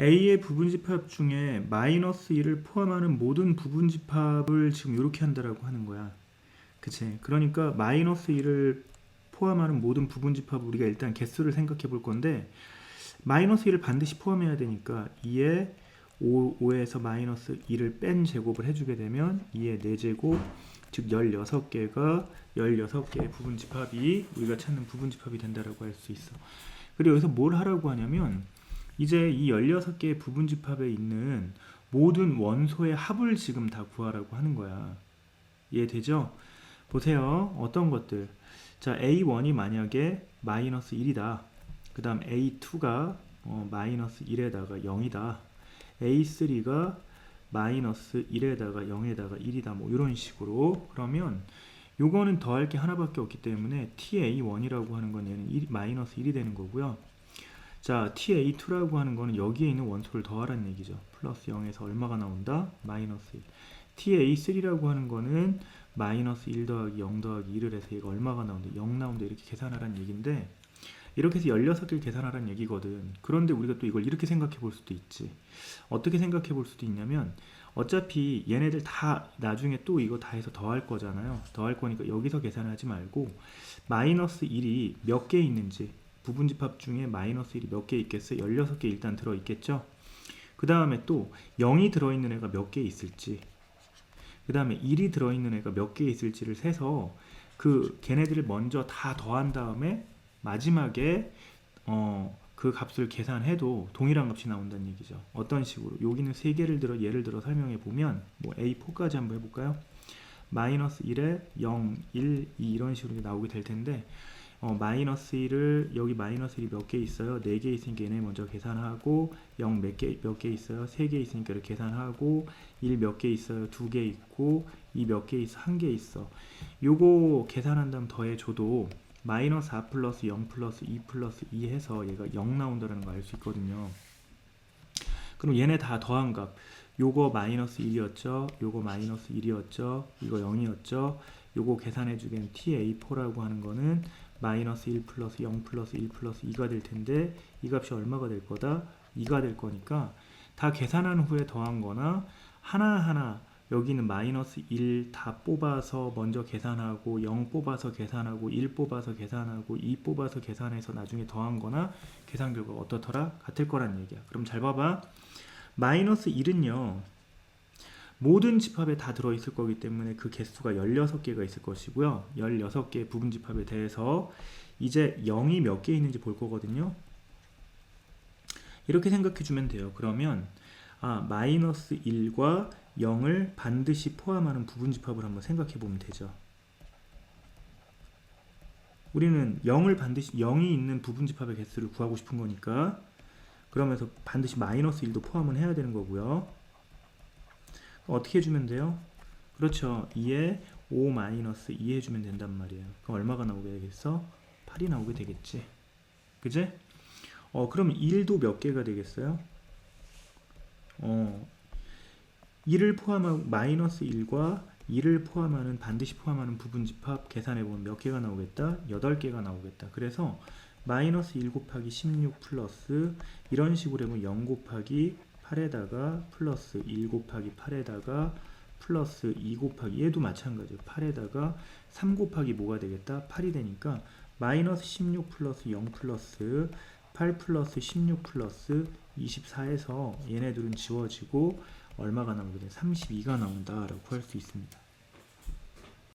A의 부분집합 중에 마이너스 1을 포함하는 모든 부분집합을 지금 이렇게 한다라고 하는 거야. 그치? 그러니까 마이너스 1을 포함하는 모든 부분집합을 우리가 일단 개수를 생각해 볼 건데 마이너스 1을 반드시 포함해야 되니까 2에 5, 5에서 마이너스 1을 뺀 제곱을 해주게 되면 2의 4제곱 즉 16개가 16개의 부분집합이 우리가 찾는 부분집합이 된다라고 할 수 있어. 그리고 여기서 뭘 하라고 하냐면 이제 이 16개의 부분 집합에 있는 모든 원소의 합을 지금 다 구하라고 하는 거야. 이해되죠? 보세요. 어떤 것들. 자, A1이 만약에 마이너스 1이다. 그 다음 A2가 어, 마이너스 1에다가 0이다. A3가 마이너스 1에다가 0에다가 1이다. 뭐 이런 식으로. 그러면 요거는 더할 게 하나밖에 없기 때문에 TA1이라고 하는 건 얘는 1, 마이너스 1이 되는 거고요. 자, TA2라고 하는 거는 여기에 있는 원소를 더하라는 얘기죠. 플러스 0에서 얼마가 나온다? 마이너스 1. TA3라고 하는 거는 마이너스 1 더하기 0 더하기 1을 해서 얘가 얼마가 나온다? 0 나온다. 이렇게 계산하라는 얘기인데 이렇게 해서 16개를 계산하라는 얘기거든. 그런데 우리가 또 이걸 이렇게 생각해 볼 수도 있지. 어떻게 생각해 볼 수도 있냐면 어차피 얘네들 다 나중에 또 이거 다 해서 더할 거잖아요. 더할 거니까 여기서 계산하지 말고 마이너스 1이 몇 개 있는지 부분집합 중에 마이너스 1이 몇 개 있겠어요? 16개 일단 들어 있겠죠? 그 다음에 또 0이 들어있는 애가 몇 개 있을지 그 다음에 1이 들어있는 애가 몇 개 있을지를 세서 그 걔네들을 먼저 다 더한 다음에 마지막에 어, 그 값을 계산해도 동일한 값이 나온다는 얘기죠. 어떤 식으로? 여기는 세 개를 들어 예를 들어 설명해 보면 뭐 A4까지 한번 해볼까요? 마이너스 1에 0, 1, 2 이런 식으로 나오게 될 텐데 어, 마이너스 1을 여기 마이너스 1이 몇 개 있어요? 4개 있으니까 얘네 먼저 계산하고 0 몇 개 몇 개 있어요? 3개 있으니까 이렇게 계산하고 1 몇 개 있어요? 2개 있고 2 몇 개 있어? 1개 있어. 요거 계산한 다음 더해 줘도 마이너스 4 플러스 0 플러스 2 플러스 2 해서 얘가 0 나온다는 거 알 수 있거든요. 그럼 얘네 다 더한 값. 요거 마이너스 1이었죠. 요거 마이너스 1이었죠. 이거 0이었죠. 요거 계산해 주기엔 TA4라고 하는 거는 마이너스 1 플러스 0 플러스 1 플러스 2가 될 텐데 이 값이 얼마가 될 거다? 2가 될 거니까 다 계산한 후에 더한 거나 하나하나 여기는 마이너스 1 다 뽑아서 먼저 계산하고 0 뽑아서 계산하고 1 뽑아서 계산하고 2 뽑아서 계산해서 나중에 더한 거나 계산 결과가 어떻더라? 같을 거란 얘기야. 그럼 잘 봐봐. 마이너스 1은요. 모든 집합에 다 들어있을 거기 때문에 그 개수가 16개가 있을 것이고요. 16개의 부분 집합에 대해서 이제 0이 몇 개 있는지 볼 거거든요. 이렇게 생각해 주면 돼요. 그러면 아, 마이너스 1과 0을 반드시 포함하는 부분 집합을 한번 생각해 보면 되죠. 우리는 0을 반드시 0이 있는 부분 집합의 개수를 구하고 싶은 거니까 그러면서 반드시 마이너스 1도 포함은 해야 되는 거고요. 어떻게 해주면 돼요? 그렇죠. 2에 5 마이너스 2 해주면 된단 말이에요. 그럼 얼마가 나오게 되겠어? 8이 나오게 되겠지. 그제? 어, 그럼 1도 몇 개가 되겠어요? 어, 1을 포함하고 마이너스 1과 2를 포함하는 반드시 포함하는 부분 집합 계산해 보면 몇 개가 나오겠다? 8개가 나오겠다. 그래서 마이너스 1 곱하기 16 플러스 이런 식으로 하면 0 곱하기 8에다가 플러스 1 곱하기 8에다가 플러스 2 곱하기 얘도 마찬가지예요. 8에다가 3 곱하기 뭐가 되겠다? 8이 되니까 마이너스 16 플러스 0 플러스 8 플러스 16 플러스 24에서 얘네들은 지워지고 얼마가 나오게 돼? 32가 나온다라고 할 수 있습니다.